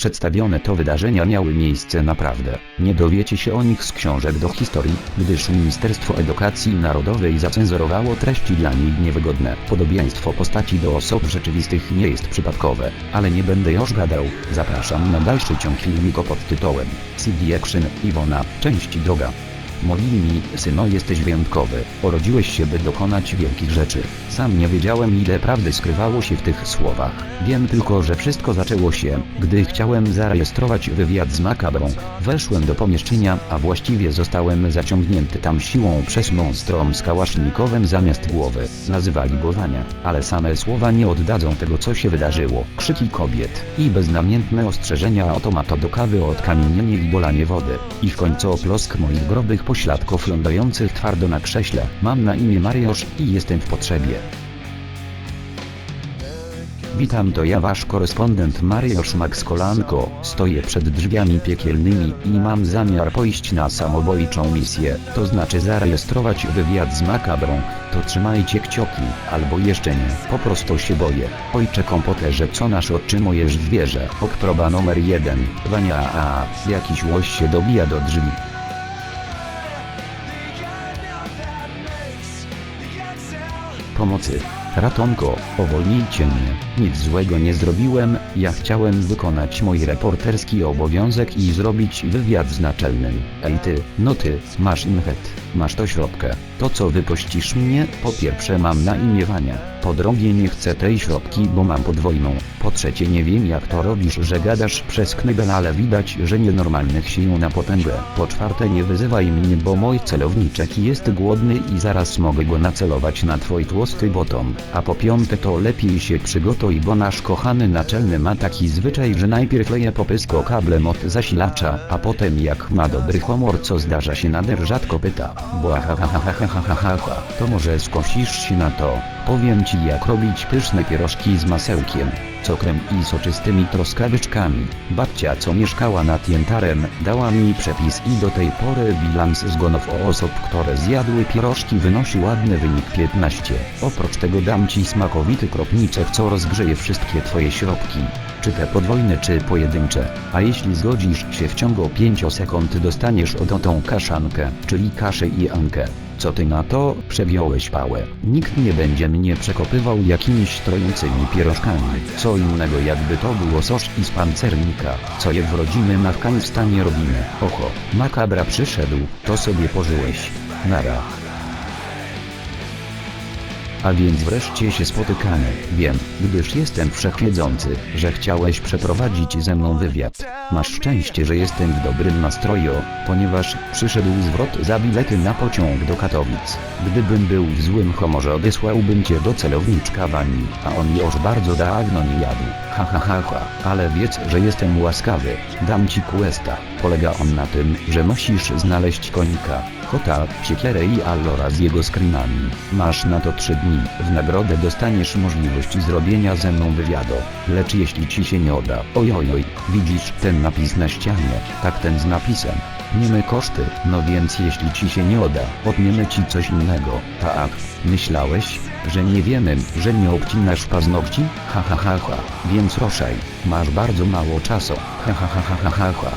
Przedstawione to wydarzenia miały miejsce naprawdę. Nie dowiecie się o nich z książek do historii, gdyż Ministerstwo Edukacji Narodowej zacenzurowało treści dla niej niewygodne. Podobieństwo postaci do osób rzeczywistych nie jest przypadkowe, ale nie będę już gadał. Zapraszam na dalszy ciąg filmiku pod tytułem CD Action Iwona, część droga. Molini, syno jesteś wyjątkowy, urodziłeś się by dokonać wielkich rzeczy. Sam nie wiedziałem ile prawdy skrywało się w tych słowach. Wiem tylko, że wszystko zaczęło się, gdy chciałem zarejestrować wywiad z makabrą. Weszłem do pomieszczenia, a właściwie zostałem zaciągnięty tam siłą przez monstrom z kałasznikowem zamiast głowy. Nazywali go ale same słowa nie oddadzą tego co się wydarzyło. Krzyki kobiet i beznamiętne ostrzeżenia automato do kawy o odkamienienie i dolanie wody. I w końcu oplosk moich grobych pośladków lądających twardo na krześle. Mam na imię Mariusz i jestem w potrzebie. Witam to ja wasz korespondent Mariusz Max Kolanko, stoję przed drzwiami piekielnymi i mam zamiar pójść na samobójczą misję, to znaczy zarejestrować wywiad z makabrą, to trzymajcie kciuki, albo jeszcze nie, po prostu się boję. Ojcze komputerze co nasz oczy moje zwierzę, ok proba numer jeden, Wania a, jakiś łoś się dobija do drzwi. Pomocy. Ratonko, uwolnijcie mnie. Nic złego nie zrobiłem, ja chciałem wykonać mój reporterski obowiązek i zrobić wywiad z naczelnym. Ej ty, no ty, masz imchet, masz to środkę. To co wypuścisz mnie, po pierwsze mam na imię Wania, po drugie nie chcę tej środki, bo mam podwójną. Po trzecie nie wiem jak to robisz, że gadasz przez knebel, ale widać, że nienormalnych sił na potęgę. Po czwarte nie wyzywaj mnie, bo mój celowniczek jest głodny i zaraz mogę go nacelować na twój tłusty botom. A po piąte to lepiej się przygotuj, bo nasz kochany naczelny ma taki zwyczaj, że najpierw leje popysko kablem od zasilacza, a potem jak ma dobry humor, co zdarza się nader rzadko pyta. Błahahahahahahaha, to może skosisz się na to. Powiem ci jak robić pyszne pierożki z masełkiem, cukrem i soczystymi troskawyczkami. Babcia co mieszkała nad Jętarem dała mi przepis i do tej pory bilans zgonów osób, które zjadły pierożki wynosi ładny wynik 15. Oprócz tego dam ci smakowity kropniczek co rozgrzeje wszystkie twoje środki. Czy te podwójne czy pojedyncze, a jeśli zgodzisz się w ciągu 5 sekund dostaniesz odotą kaszankę, czyli kaszę i ankę. Co ty na to? Przegiąłeś pałę. Nikt nie będzie mnie przekopywał jakimiś trojącymi pierożkami. Co innego jakby to było soszki z pancernika, co je w rodzimym Afganistanie robimy. Oho, makabra przyszedł, to sobie pożyłeś. Nara. A więc wreszcie się spotykamy. Wiem, gdyż jestem wszechwiedzący, że chciałeś przeprowadzić ze mną wywiad. Masz szczęście, że jestem w dobrym nastroju, ponieważ przyszedł zwrot za bilety na pociąg do Katowic. Gdybym był w złym humorze odesłałbym cię do celowniczka Wani, a on już bardzo dawno nie jadł. Ha ha ha ha, ale wiedz, że jestem łaskawy. Dam ci questa. Polega on na tym, że musisz znaleźć konika, kota, siekierę i allora z jego screenami. Masz na to trzy dni. W nagrodę dostaniesz możliwość zrobienia ze mną wywiadu. Lecz jeśli ci się nie uda, ojojoj, widzisz ten napis na ścianie, tak ten z napisem. Niemy koszty, no więc jeśli ci się nie uda, odniemy ci coś innego. Tak, myślałeś, że nie wiemy, że nie obcinasz paznokci? Ha ha ha ha, więc ruszaj, masz bardzo mało czasu. Ha ha ha ha ha ha.